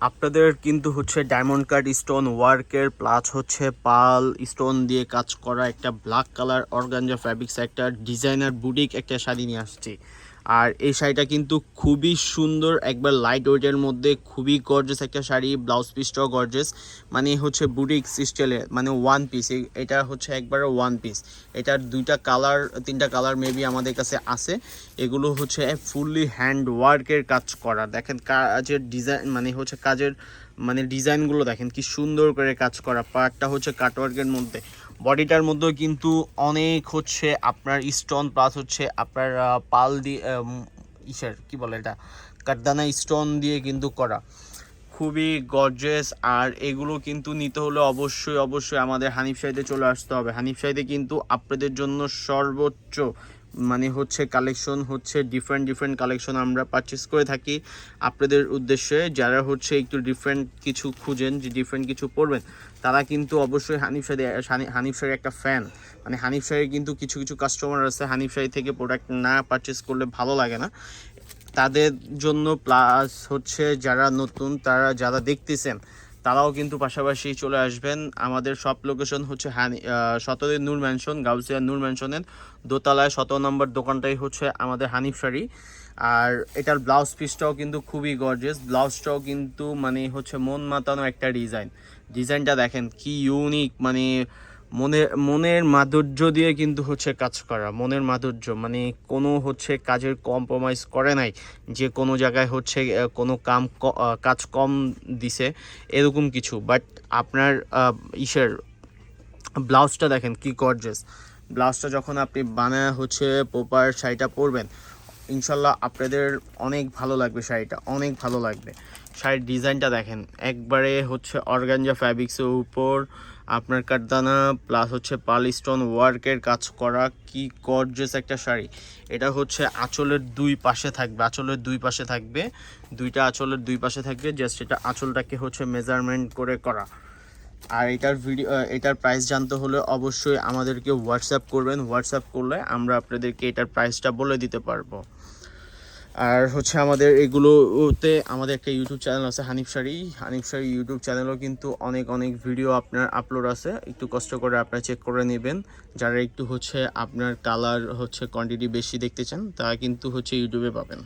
আপনাদের কিন্তু হচ্ছে ডায়মন্ড কাট স্টোন ওয়ার্কের প্লাস হচ্ছে পাল স্টোন দিয়ে কাজ করা একটা ব্ল্যাক কালার অর্গানজা ফ্যাব্রিক্স একটা ডিজাইনার বুটিক একটা শাড়ি নিয়ে আসছি। আর এই শাড়িটা কিন্তু খুবই সুন্দর, একবার লাইট ওয়েটের মধ্যে, খুবই গর্জেস একটা শাড়ি ব্লাউজ পিসটাও গর্জেস মানে হচ্ছে বুটিক স্টাইলে মানে ওয়ান পিস এটা হচ্ছে একবার ওয়ান পিস এটার দুইটা কালার তিনটা কালার মেবি আমাদের কাছে আছে, এগুলো হচ্ছে ফুললি হ্যান্ড ওয়ার্কের কাজ করা, দেখেন কাজের ডিজাইন মানে হচ্ছে কাজের মানে ডিজাইনগুলো দেখেন কি সুন্দর করে কাজ করা পার্টটা হচ্ছে কাটওয়ার্কের মধ্যে বডিটার মধ্যেও কিন্তু অনেক হচ্ছে আপনার স্টোন প্লাস হচ্ছে আপনার পাল দিয়ে ইসের, কি বলে এটা? কাঠদানা স্টোন দিয়ে কিন্তু করা। খুবই গর্জেস আর এগুলো কিন্তু নিতে হলে অবশ্যই অবশ্যই আমাদের হানিফ সাইডে চলে আসতে হবে। হানিফ সাইডে কিন্তু আপনাদের জন্য সর্বোচ্চ মানে হচ্ছে কালেকশন হচ্ছে ডিফারেন্ট ডিফারেন্ট কালেকশন আমরা পারচেস করে থাকি। আপনাদের উদ্দেশ্যে যারা হচ্ছে একটু ডিফারেন্ট কিছু খুঁজেন, যে ডিফারেন্ট কিছু পড়বেন তারা কিন্তু অবশ্যই হানিফ সাইডে হানিফ সাইডের একটা ফ্যান মানে হানিফ সাইডের কিন্তু কিছু কিছু কাস্টমার আছে হানিফ সাইড থেকে প্রোডাক্ট না পারচেস করলে ভালো লাগে না। তাদের জন্য প্লাস হচ্ছে যারা নতুন, তারা যারা দেখতেছেন তারাও কিন্তু পাশাপাশি চলে আসবেন। আমাদের সব লোকেশন হচ্ছে হানি সতরে নূর ম্যানশন গাউসিয়া নূর ম্যানশনের দোতলায় সতেরো নম্বর দোকানটাই হচ্ছে আমাদের হানিফ শাড়ি। আর এটার ব্লাউজ পিসটাও কিন্তু খুবই গর্জেস ব্লাউজটাও কিন্তু মানে হচ্ছে মন মাতানো একটা ডিজাইন ডিজাইনটা দেখেন কি ইউনিক মানে মনের মনের মাধুর্য দিয়ে কিন্তু হচ্ছে কাজ করা, মনের মাধুর্য। মানে কোনো হচ্ছে কাজের কম্প্রোমাইজ করে নাই, যে কোনো জায়গায় হচ্ছে কোনো কাম কাজ কম দিছে, এরকম কিছু। বাট আপনার ইসের ব্লাউজটা দেখেন কি গর্জেস ব্লাউজটা যখন আপনি বানায় হচ্ছে প্রপার শাড়িটা পরবেন, ইনশাল্লাহ আপনাদের অনেক ভালো লাগবে শাড়িটা, অনেক ভালো লাগবে। শাড়ির ডিজাইনটা দেখেন। একবারে হচ্ছে অর্গানজা ফ্যাব্রিক্সের উপর আপনার কাঠদানা প্লাস হচ্ছে পালিস্টোন ওয়ার্কের কাজ করা, কি গর্জেস একটা শাড়ি। এটা হচ্ছে আঁচলের দুই পাশে থাকবে, আঁচলের দুই পাশে থাকবে, দুইটা আঁচলের দুই পাশে থাকবে জাস্ট এটা আঁচলটাকে হচ্ছে মেজারমেন্ট করে করা। আর এটার ভিডিও এটার প্রাইস জানতে হলে অবশ্যই আমাদেরকে হোয়াটসঅ্যাপ করবেন। হোয়াটসঅ্যাপ করলে আমরা আপনাদেরকে এটার প্রাইসটা বলে দিতে পারব। আর হচ্ছে আমাদের এগুলোতে আমাদের একটা ইউটিউব চ্যানেল আছে হানিফ শাড়ি। হানিফ শাড়ি ইউটিউব চ্যানেলও কিন্তু অনেক অনেক ভিডিও আপনার আপলোড আছে। একটু কষ্ট করে আপনারা চেক করে নেবেন। যারা একটু হচ্ছে আপনার কালার হচ্ছে কোয়ান্টিটি বেশি দেখতে চান, তারা কিন্তু হচ্ছে ইউটিউবে পাবেন।